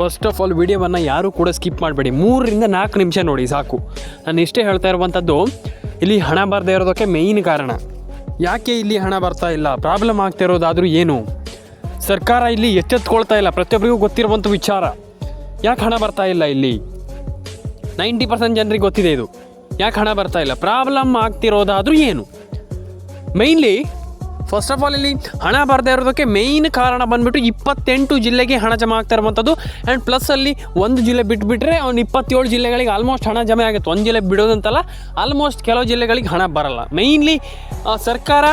First of all ವಿಡಿಯೋವನ್ನು ಯಾರೂ ಕೂಡ ಸ್ಕಿಪ್ ಮಾಡಬೇಡಿ. ಮೂರರಿಂದ ನಾಲ್ಕು ನಿಮಿಷ ನೋಡಿ, ಸಾಕು. ನಾನು ಇಷ್ಟೇ ಹೇಳ್ತಾ ಇರುವಂಥದ್ದು ಇಲ್ಲಿ ಹಣ ಬರದೇ ಇರೋದಕ್ಕೆ ಮೇಯ್ನ್ ಕಾರಣ. ಯಾಕೆ ಇಲ್ಲಿ ಹಣ ಬರ್ತಾ ಇಲ್ಲ? ಪ್ರಾಬ್ಲಮ್ ಆಗ್ತಾ ಇರೋದಾದರೂ ಏನು? ಸರ್ಕಾರ ಇಲ್ಲಿ ಎಚ್ಚೆತ್ಕೊಳ್ತಾ ಇಲ್ಲ. ಪ್ರತಿಯೊಬ್ಬರಿಗೂ ಗೊತ್ತಿರುವಂಥ ವಿಚಾರ. ಯಾಕೆ ಹಣ ಬರ್ತಾ ಇಲ್ಲ ಇಲ್ಲಿ? ನೈಂಟಿ ಪರ್ಸೆಂಟ್ ಜನರಿಗೆ ಗೊತ್ತಿದೆ ಇದು. ಯಾಕೆ ಹಣ ಬರ್ತಾ ಇಲ್ಲ? ಪ್ರಾಬ್ಲಮ್ ಆಗ್ತಿರೋದಾದರೂ ಏನು? ಮೈನ್ಲಿ ಫಸ್ಟ್ ಆಫ್ ಆಲ್ ಇಲ್ಲಿ ಹಣ ಬರದೇ ಇರೋದಕ್ಕೆ ಮೇಯ್ನ್ ಕಾರಣ ಬಂದ್ಬಿಟ್ಟು ಇಪ್ಪತ್ತೆಂಟು ಜಿಲ್ಲೆಗೆ ಹಣ ಜಮಾ ಆಗ್ತಾ ಇರುವಂಥದ್ದು. ಆ್ಯಂಡ್ ಪ್ಲಸ್ ಅಲ್ಲಿ ಒಂದು ಜಿಲ್ಲೆ ಬಿಟ್ಬಿಟ್ರೆ ಅವ್ನು ಇಪ್ಪತ್ತೇಳು ಜಿಲ್ಲೆಗಳಿಗೆ ಆಲ್ಮೋಸ್ಟ್ ಹಣ ಜಮೆ ಆಗುತ್ತೆ. ಒಂದು ಜಿಲ್ಲೆ ಬಿಡೋದಂತಲ್ಲ ಆಲ್ಮೋಸ್ಟ್ ಕೆಲವು ಜಿಲ್ಲೆಗಳಿಗೆ ಹಣ ಬರಲ್ಲ. ಮೇಯ್ನ್ಲಿ ಸರ್ಕಾರ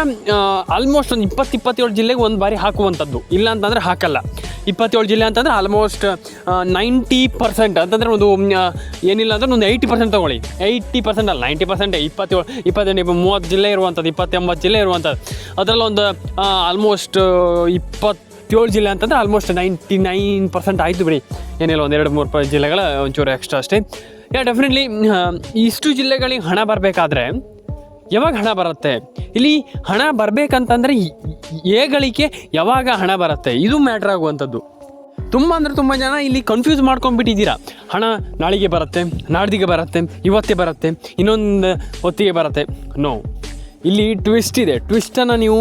ಆಲ್ಮೋಸ್ಟ್ ಒಂದು ಇಪ್ಪತ್ತು ಇಪ್ಪತ್ತೇಳು ಜಿಲ್ಲೆಗೆ ಒಂದು ಬಾರಿ ಹಾಕುವಂಥದ್ದು. ಇಲ್ಲ ಅಂತಂದರೆ ಹಾಕಲ್ಲ. ಇಪ್ಪತ್ತೇಳು ಜಿಲ್ಲೆ ಅಂತಂದರೆ ಆಲ್ಮೋಸ್ಟ್ ನೈಂಟಿ ಪರ್ಸೆಂಟ್ ಅಂತಂದರೆ ಒಂದು ಏನಿಲ್ಲ ಅಂದ್ರೆ ಒಂದು ಏಯ್ಟಿ ಪರ್ಸೆಂಟ್ ತೊಗೊಳ್ಳಿ. ಏಯ್ಟಿ ಪರ್ಸೆಂಟ್ ಅಲ್ಲ ನೈಂಟಿ ಪರ್ಸೆಂಟ್ ಇಪ್ಪತ್ತೇಳು, ಇಪ್ಪತ್ತೆಂಟು, ಇಪ್ಪ- ಮೂವತ್ತು ಜಿಲ್ಲೆ ಇರುವಂಥದ್ದು, ಇಪ್ಪತ್ತೆಂಬತ್ತು ಜಿಲ್ಲೆ ಇರುವಂಥದ್ದು. ಅದರಲ್ಲಿ ಒಂದು ಆಲ್ಮೋಸ್ಟ್ ಇಪ್ಪತ್ತೇಳು ಜಿಲ್ಲೆ ಅಂತಂದರೆ ಆಲ್ಮೋಸ್ಟ್ ನೈಂಟಿ ನೈನ್ ಪರ್ಸೆಂಟ್ ಆಯಿತು ಬಿಡಿ. ಏನಿಲ್ಲ, ಒಂದು ಎರಡು, ಮೂರು ಜಿಲ್ಲೆಗಳ ಒಂಚೂರು ಎಕ್ಸ್ಟ್ರಾ ಅಷ್ಟೇ. ಯಾ ಡೆಫಿನೆಟ್ಲಿ ಇಷ್ಟು ಜಿಲ್ಲೆಗಳಿಗೆ ಹಣ ಬರಬೇಕಾದ್ರೆ, ಯಾವಾಗ ಹಣ ಬರುತ್ತೆ? ಇಲ್ಲಿ ಹಣ ಬರಬೇಕಂತಂದರೆ ಗಳಿಕೆ ಯಾವಾಗ ಹಣ ಬರುತ್ತೆ? ಇದು ಮ್ಯಾಟ್ರ್ ಆಗುವಂಥದ್ದು. ತುಂಬ ಅಂದರೆ ತುಂಬ ಜನ ಇಲ್ಲಿ ಕನ್ಫ್ಯೂಸ್ ಮಾಡ್ಕೊಂಡ್ಬಿಟ್ಟಿದ್ದೀರಾ. ಹಣ ನಾಳೆಗೆ ಬರುತ್ತೆ, ನಾಡ್ದಿಗೆ ಬರುತ್ತೆ, ಇವತ್ತೇ ಬರುತ್ತೆ, ಇನ್ನೊಂದು ಹೊತ್ತಿಗೆ ಬರುತ್ತೆ. ನೋ ಇಲ್ಲಿ ಟ್ವಿಸ್ಟ್ ಇದೆ. ಟ್ವಿಸ್ಟನ್ನು ನೀವು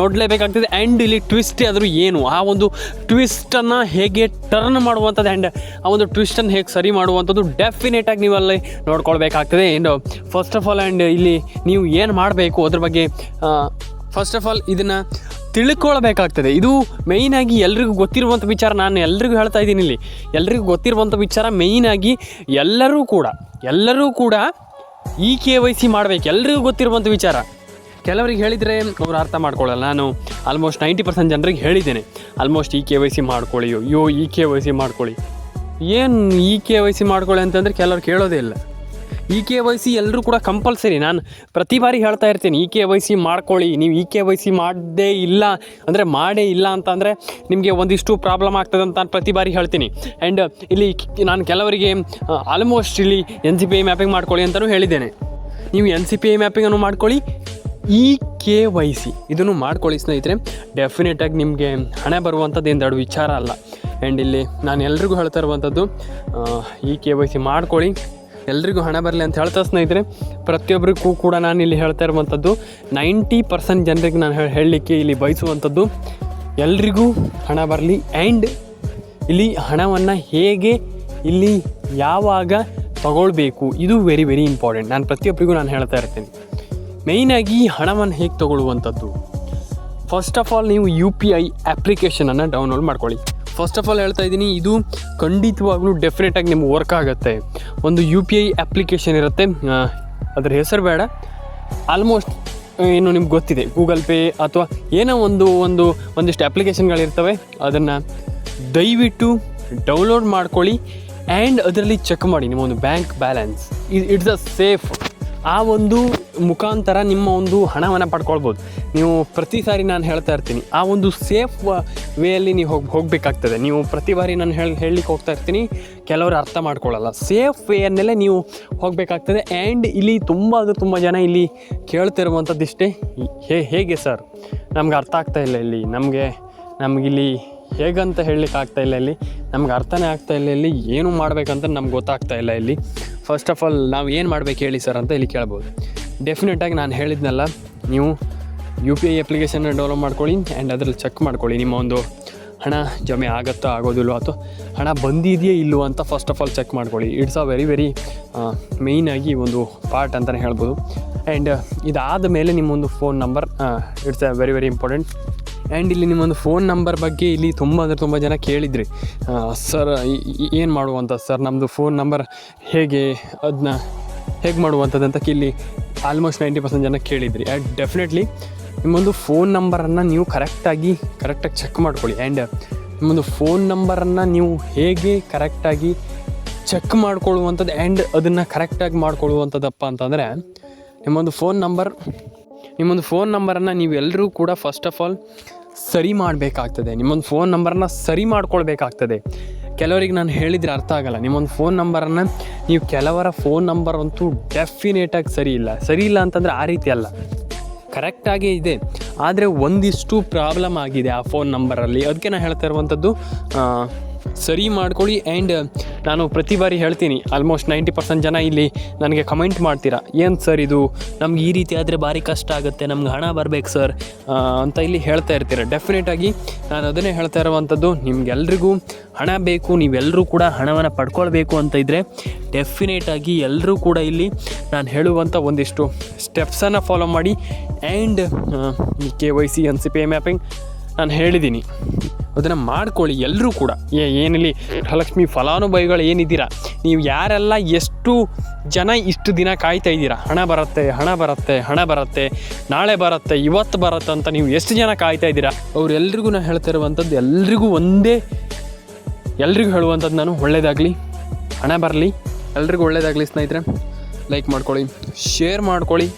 ನೋಡಲೇಬೇಕಾಗ್ತದೆ ಆ್ಯಂಡ್ ಇಲ್ಲಿ ಟ್ವಿಸ್ಟ್ ಆದರೂ ಏನು? ಆ ಒಂದು ಟ್ವಿಸ್ಟನ್ನು ಹೇಗೆ ಟರ್ನ್ ಮಾಡುವಂಥದ್ದು ಆ್ಯಂಡ್ ಆ ಒಂದು ಟ್ವಿಸ್ಟನ್ನು ಹೇಗೆ ಸರಿ ಮಾಡುವಂಥದ್ದು ಡೆಫಿನೆಟಾಗಿ ನೀವು ಅಲ್ಲಿ ನೋಡ್ಕೊಳ್ಬೇಕಾಗ್ತದೆ. And first of all and ಇಲ್ಲಿ ನೀವು ಏನು ಮಾಡಬೇಕು? ಅದ್ರ ಬಗ್ಗೆ ಫಸ್ಟ್ ಆಫ್ ಆಲ್ ಇದನ್ನು ತಿಳ್ಕೊಳ್ಬೇಕಾಗ್ತದೆ. ಇದು ಮೇಯ್ನಾಗಿ ಎಲ್ರಿಗೂ ಗೊತ್ತಿರುವಂಥ ವಿಚಾರ ನಾನು ಎಲ್ರಿಗೂ ಹೇಳ್ತಾ ಇದ್ದೀನಿ ಇಲ್ಲಿ. ಎಲ್ರಿಗೂ ಗೊತ್ತಿರುವಂಥ ವಿಚಾರ ಮೇಯ್ನಾಗಿ ಎಲ್ಲರೂ ಕೂಡ ಎಲ್ಲರೂ ಕೂಡ ಇ ಕೆ ವೈ ಸಿ ಮಾಡಬೇಕು. ಎಲ್ರಿಗೂ ಗೊತ್ತಿರುವಂಥ ವಿಚಾರ. ಕೆಲವರಿಗೆ ಹೇಳಿದರೆ ಅವ್ರು ಅರ್ಥ ಮಾಡ್ಕೊಳ್ಳಲ್ಲ. ನಾನು ಆಲ್ಮೋಸ್ಟ್ ನೈಂಟಿ ಪರ್ಸೆಂಟ್ ಜನರಿಗೆ ಹೇಳಿದ್ದೇನೆ. ಆಲ್ಮೋಸ್ಟ್ ಈ ಕೆ ವೈ ಸಿ ಮಾಡ್ಕೊಳ್ಳಿ, ಅಯ್ಯೋ, ಈ ಕೆ ವೈ ಸಿ ಮಾಡ್ಕೊಳ್ಳಿ. ಏನು ಇ ಕೆ ವೈ ಸಿ ಮಾಡ್ಕೊಳ್ಳಿ ಅಂತಂದರೆ ಕೆಲವ್ರು ಕೇಳೋದೇ ಇಲ್ಲ. ಇ ಕೆ ವೈ ಸಿ ಎಲ್ಲರೂ ಕೂಡ ಕಂಪಲ್ಸರಿ ನಾನು ಪ್ರತಿ ಬಾರಿ ಹೇಳ್ತಾ ಇರ್ತೀನಿ ಇ ಕೆ ವೈ ಸಿ ಮಾಡ್ಕೊಳ್ಳಿ, ನೀವು ಇ ಕೆ ವೈ ಸಿ ಮಾಡದೇ ಇಲ್ಲ ಅಂದರೆ ಮಾಡೇ ಇಲ್ಲ ಅಂತಂದರೆ ನಿಮಗೆ ಒಂದಿಷ್ಟು ಪ್ರಾಬ್ಲಮ್ ಆಗ್ತದೆ ಅಂತ ನಾನು ಪ್ರತಿ ಬಾರಿ ಹೇಳ್ತೀನಿ. ಆ್ಯಂಡ್ ಇಲ್ಲಿ ನಾನು ಕೆಲವರಿಗೆ ಆಲ್ಮೋಸ್ಟ್ ಇಲ್ಲಿ N C P I mapping ಮಾಡ್ಕೊಳ್ಳಿ ಅಂತಲೂ ಹೇಳಿದ್ದೇನೆ. ನೀವು ಎನ್ ಸಿ ಪಿ ಐ ಮ್ಯಾಪಿಂಗನ್ನು ಮಾಡ್ಕೊಳ್ಳಿ ಇ ಕೆ ವೈ ಸಿ. ಇದನ್ನು ಮಾಡ್ಕೊಳ್ಳಿ ಸ್ನೇಹಿತರೆ. ಡೆಫಿನೆಟಾಗಿ ನಿಮಗೆ ಹಣ ಬರುವಂಥದ್ದು ಏನು ದೊಡ್ಡ ವಿಚಾರ ಅಲ್ಲ. ಆ್ಯಂಡ್ ಇಲ್ಲಿ ನಾನು ಎಲ್ರಿಗೂ ಹೇಳ್ತಾ ಇರುವಂಥದ್ದು ಇ ಕೆ ವೈ ಸಿ ಮಾಡ್ಕೊಳ್ಳಿ. ಎಲ್ರಿಗೂ ಹಣ ಬರಲಿ ಅಂತ ಹೇಳ್ತಾ ಸ್ನೇಹಿತರೆ. ಪ್ರತಿಯೊಬ್ಬರಿಗೂ ಕೂಡ ನಾನು ಇಲ್ಲಿ ಹೇಳ್ತಾ ಇರುವಂಥದ್ದು, ನೈಂಟಿ ಪರ್ಸೆಂಟ್ ಜನರಿಗೆ ನಾನು ಹೇಳ- ಹೇಳಲಿಕ್ಕೆ ಇಲ್ಲಿ ಬಯಸುವಂಥದ್ದು, ಎಲ್ರಿಗೂ ಹಣ ಬರಲಿ. ಆ್ಯಂಡ್ ಇಲ್ಲಿ ಹಣವನ್ನು ಹೇಗೆ ಇಲ್ಲಿ ಯಾವಾಗ ತಗೊಳ್ಬೇಕು, ಇದು ವೆರಿ ವೆರಿ ಇಂಪಾರ್ಟೆಂಟ್ ನಾನು ಪ್ರತಿಯೊಬ್ಬರಿಗೂ ನಾನು ಹೇಳ್ತಾ ಇರ್ತೀನಿ. ಮೇಯ್ನಾಗಿ ಹಣವನ್ನು ಹೇಗೆ ತಗೊಳ್ಳುವಂಥದ್ದು? ಫಸ್ಟ್ ಆಫ್ ಆಲ್ ನೀವು ಯು ಪಿ ಐ ಆ್ಯಪ್ಲಿಕೇಶನನ್ನು ಡೌನ್ಲೋಡ್ ಮಾಡ್ಕೊಳ್ಳಿ. ಫಸ್ಟ್ ಆಫ್ ಆಲ್ ಹೇಳ್ತಾ ಇದ್ದೀನಿ, ಇದು ಖಂಡಿತವಾಗ್ಲೂ ಡೆಫಿನೆಟಾಗಿ ನಿಮ್ಗೆ ವರ್ಕ್ ಆಗುತ್ತೆ. ಒಂದು ಯು ಪಿ ಐ ಅಪ್ಲಿಕೇಶನ್ ಇರುತ್ತೆ. ಅದರ ಹೆಸರು ಬೇಡ. ಆಲ್ಮೋಸ್ಟ್ ಏನು ನಿಮ್ಗೆ ಗೊತ್ತಿದೆ ಗೂಗಲ್ ಪೇ ಅಥವಾ ಏನೋ ಒಂದು ಒಂದು, ಒಂದಿಷ್ಟು ಅಪ್ಲಿಕೇಶನ್ಗಳಿರ್ತವೆ ಅದನ್ನು ದಯವಿಟ್ಟು ಡೌನ್ಲೋಡ್ ಮಾಡ್ಕೊಳ್ಳಿ ಆ್ಯಂಡ್ ಅದರಲ್ಲಿ ಚೆಕ್ ಮಾಡಿ, ನಿಮ್ಮ ಒಂದು bank balance it's a safe ಆ ಒಂದು ಮುಖಾಂತರ ನಿಮ್ಮ ಒಂದು ಹಣವನ್ನು ಪಡ್ಕೊಳ್ಬೋದು. ನೀವು ಪ್ರತಿ ಸಾರಿ ನಾನು ಹೇಳ್ತಾ ಇರ್ತೀನಿ, ಆ ಒಂದು ಸೇಫ್ ವೇಯಲ್ಲಿ ನೀವು ಹೋಗಿ ಹೋಗಬೇಕಾಗ್ತದೆ. ನೀವು ಪ್ರತಿ ಬಾರಿ ನಾನು ಹೇಳಿ ಹೇಳಲಿಕ್ಕೆ ಹೋಗ್ತಾ ಇರ್ತೀನಿ, ಕೆಲವರು ಅರ್ಥ ಮಾಡ್ಕೊಳ್ಳಲ್ಲ ಸೇಫ್ ವೇಯನ್ನೆಲ್ಲೇ ನೀವು ಹೋಗಬೇಕಾಗ್ತದೆ. ಆ್ಯಂಡ್ ಇಲ್ಲಿ ತುಂಬ ಅಂದರೆ ತುಂಬ ಜನ ಇಲ್ಲಿ ಕೇಳ್ತಿರುವಂಥದ್ದು ಇಷ್ಟೇ. ಹೇ ಹೇಗೆ ಸರ್ ನಮ್ಗೆ ಅರ್ಥ ಆಗ್ತಾ ಇಲ್ಲ ಇಲ್ಲಿ. ನಮಗೆ ನಮಗಿಲ್ಲಿ ಹೇಗಂತ ಹೇಳಲಿಕ್ಕೆ ಆಗ್ತಾ ಇಲ್ಲ ಇಲ್ಲಿ. ನಮ್ಗೆ ಅರ್ಥನೇ ಆಗ್ತಾ ಇಲ್ಲ ಇಲ್ಲಿ. ಏನು ಮಾಡಬೇಕಂತ ನಮ್ಗೆ ಗೊತ್ತಾಗ್ತಾ ಇಲ್ಲ ಇಲ್ಲಿ. ಫಸ್ಟ್ ಆಫ್ ಆಲ್ ನಾವು ಏನು ಮಾಡ್ಬೇಕು ಹೇಳಿ ಸರ್ ಅಂತ ಇಲ್ಲಿ ಕೇಳ್ಬೋದು. ಡೆಫಿನೆಟಾಗಿ ನಾನು ಹೇಳಿದ್ನಲ್ಲ, ನೀವು ಯು ಪಿ ಐ ಅಪ್ಲಿಕೇಶನ್ನ ಡೌನ್ಲೋಡ್ ಮಾಡ್ಕೊಳ್ಳಿ ಆ್ಯಂಡ್ ಅದರಲ್ಲಿ ಚೆಕ್ ಮಾಡ್ಕೊಳ್ಳಿ ನಿಮ್ಮ ಒಂದು ಹಣ ಜಮೆ ಆಗುತ್ತೋ ಆಗೋದಿಲ್ವೋ ಅಥವಾ ಹಣ ಬಂದಿದೆಯೇ ಇಲ್ಲವೋ ಅಂತ ಫಸ್ಟ್ ಆಫ್ ಆಲ್ ಚೆಕ್ ಮಾಡ್ಕೊಳ್ಳಿ. ಇಟ್ಸ್ ಅ ವೆರಿ ವೆರಿ ಮೇಯ್ನಾಗಿ ಒಂದು ಪಾರ್ಟ್ ಅಂತಲೇ ಹೇಳ್ಬೋದು. ಆ್ಯಂಡ್ ಇದಾದ ಮೇಲೆ ನಿಮ್ಮೊಂದು phone number it's a very very important and ಇಲ್ಲಿ ನಿಮ್ಮೊಂದು ಫೋನ್ ನಂಬರ್ ಬಗ್ಗೆ ಇಲ್ಲಿ ತುಂಬ ಅಂದರೆ ತುಂಬ ಜನ ಕೇಳಿದ್ರಿ. ಸರ್ ಏನು ಮಾಡುವಂಥ ಸರ್ ನಮ್ಮದು ಫೋನ್ ನಂಬರ್ ಹೇಗೆ ಅದನ್ನ ಹೇಗೆ ಮಾಡುವಂಥದ್ದು ಅಂತ ಇಲ್ಲಿ ಆಲ್ಮೋಸ್ಟ್ ನೈಂಟಿ ಪರ್ಸೆಂಟ್ ಜನ ಕೇಳಿದ್ರಿ. ಆ್ಯಂಡ್ ಡೆಫಿನೆಟ್ಲಿ ನಿಮ್ಮೊಂದು ಫೋನ್ ನಂಬರನ್ನು ನೀವು ಕರೆಕ್ಟಾಗಿ ಕರೆಕ್ಟಾಗಿ ಚೆಕ್ ಮಾಡ್ಕೊಳ್ಳಿ. ಆ್ಯಂಡ್ ನಿಮ್ಮೊಂದು ಫೋನ್ ನಂಬರನ್ನು ನೀವು ಹೇಗೆ ಕರೆಕ್ಟಾಗಿ ಚೆಕ್ ಮಾಡ್ಕೊಳ್ಳುವಂಥದ್ದು ಆ್ಯಂಡ್ ಅದನ್ನು ಕರೆಕ್ಟಾಗಿ ಮಾಡ್ಕೊಳ್ಳುವಂಥದ್ದಪ್ಪ ಅಂತಂದರೆ, ನಿಮ್ಮೊಂದು ಫೋನ್ ನಂಬರ್ ನಿಮ್ಮೊಂದು ಫೋನ್ ನಂಬರನ್ನು ನೀವೆಲ್ಲರೂ ಕೂಡ ಫಸ್ಟ್ ಆಫ್ ಆಲ್ ಸರಿ ಮಾಡಬೇಕಾಗ್ತದೆ. ನಿಮ್ಮೊಂದು ಫೋನ್ ನಂಬರನ್ನು ಸರಿ ಮಾಡ್ಕೊಳ್ಬೇಕಾಗ್ತದೆ. ಕೆಲವರಿಗೆ ನಾನು ಹೇಳಿದರೆ ಅರ್ಥ ಆಗಲ್ಲ. ನಿಮ್ಮೊಂದು ಫೋನ್ ನಂಬರನ್ನು ನೀವು ಕೆಲವರ ಫೋನ್ ನಂಬರ್ ಅಂತೂ ಡೆಫಿನೇಟಾಗಿ ಸರಿ ಇಲ್ಲ. ಸರಿ ಇಲ್ಲ ಅಂತಂದರೆ ಆ ರೀತಿ ಅಲ್ಲ. ಕರೆಕ್ಟಾಗೇ ಇದೆ. ಆದರೆ ಒಂದಿಷ್ಟು ಪ್ರಾಬ್ಲಮ್ ಆಗಿದೆ ಆ ಫೋನ್ ನಂಬರಲ್ಲಿ ಅದಕ್ಕೆ ನಾನು ಹೇಳ್ತಾ ಇರುವಂಥದ್ದು ಸರಿ ಮಾಡ್ಕೊಳ್ಳಿ ಆ್ಯಂಡ್ ನಾನು ಪ್ರತಿ ಬಾರಿ ಹೇಳ್ತೀನಿ ಆಲ್ಮೋಸ್ಟ್ ನೈಂಟಿ ಪರ್ಸೆಂಟ್ ಜನ ಇಲ್ಲಿ ನನಗೆ ಕಮೆಂಟ್ ಮಾಡ್ತೀರಾ, ಏನು ಸರ್ ಇದು? ನಮ್ಗೆ ಈ ರೀತಿ ಆದರೆ ಭಾರಿ ಕಷ್ಟ ಆಗುತ್ತೆ, ನಮ್ಗೆ ಹಣ ಬರಬೇಕು ಸರ್ ಅಂತ ಇಲ್ಲಿ ಹೇಳ್ತಾ ಇರ್ತೀರ. ಡೆಫಿನೆಟಾಗಿ ನಾನು ಅದನ್ನೇ ಹೇಳ್ತಾ ಇರುವಂಥದ್ದು ನಿಮ್ಗೆಲ್ರಿಗೂ ಹಣ ಬೇಕು ನೀವೆಲ್ಲರೂ ಕೂಡ ಹಣವನ್ನು ಪಡ್ಕೊಳ್ಬೇಕು ಅಂತ ಇದ್ದರೆ ಡೆಫಿನೆಟಾಗಿ ಎಲ್ಲರೂ ಕೂಡ ಇಲ್ಲಿ ನಾನು ಹೇಳುವಂಥ ಒಂದಿಷ್ಟು ಸ್ಟೆಪ್ಸನ್ನು ಫಾಲೋ ಮಾಡಿ and E K Y C N C P mapping ನಾನು ಹೇಳಿದ್ದೀನಿ. ಅದನ್ನು ಮಾಡ್ಕೊಳ್ಳಿ ಎಲ್ಲರೂ ಕೂಡ. ಏ, ಏನಿಲ್ಲಿ ಗೃಹಲಕ್ಷ್ಮಿ ಫಲಾನುಭವಿಗಳು ಏನಿದ್ದೀರಾ? ನೀವು ಯಾರೆಲ್ಲ ಎಷ್ಟು ಜನ ಇಷ್ಟು ದಿನ ಕಾಯ್ತಾ ಇದ್ದೀರಾ? ಹಣ ಬರುತ್ತೆ ಹಣ ಬರುತ್ತೆ ಹಣ ಬರುತ್ತೆ, ನಾಳೆ ಬರುತ್ತೆ, ಇವತ್ತು ಬರುತ್ತೆ ಅಂತ ನೀವು ಎಷ್ಟು ಜನ ಕಾಯ್ತಾ ಇದ್ದೀರಾ? ಅವರೆಲ್ರಿಗೂ ನಾನು ಹೇಳ್ತಾ ಇರುವಂಥದ್ದು ಎಲ್ರಿಗೂ ಒಂದೇ, ಎಲ್ರಿಗೂ ಹೇಳುವಂಥದ್ದು ನಾನು ಒಳ್ಳೇದಾಗಲಿ. ಹಣ ಬರಲಿ, ಎಲ್ರಿಗೂ ಒಳ್ಳೇದಾಗಲಿ ಸ್ನೇಹಿತರೆ. ಲೈಕ್ ಮಾಡ್ಕೊಳ್ಳಿ ಶೇರ್ ಮಾಡ್ಕೊಳ್ಳಿ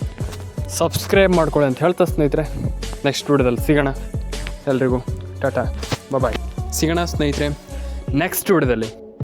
ಸಬ್ಸ್ಕ್ರೈಬ್ ಮಾಡ್ಕೊಳ್ಳಿ ಅಂತ ಹೇಳ್ತಾ ಸ್ನೇಹಿತರೆ. ನೆಕ್ಸ್ಟ್ ವಿಡಿಯೋದಲ್ಲಿ ಸಿಗೋಣ. ಎಲ್ರಿಗೂ, ಟಾಟಾ. ಬಾಯ್ ಸಿಗೋಣ ಸ್ನೇಹಿತರೆ ನೆಕ್ಸ್ಟ್ ವಿಡಿಯೋದಲ್ಲಿ.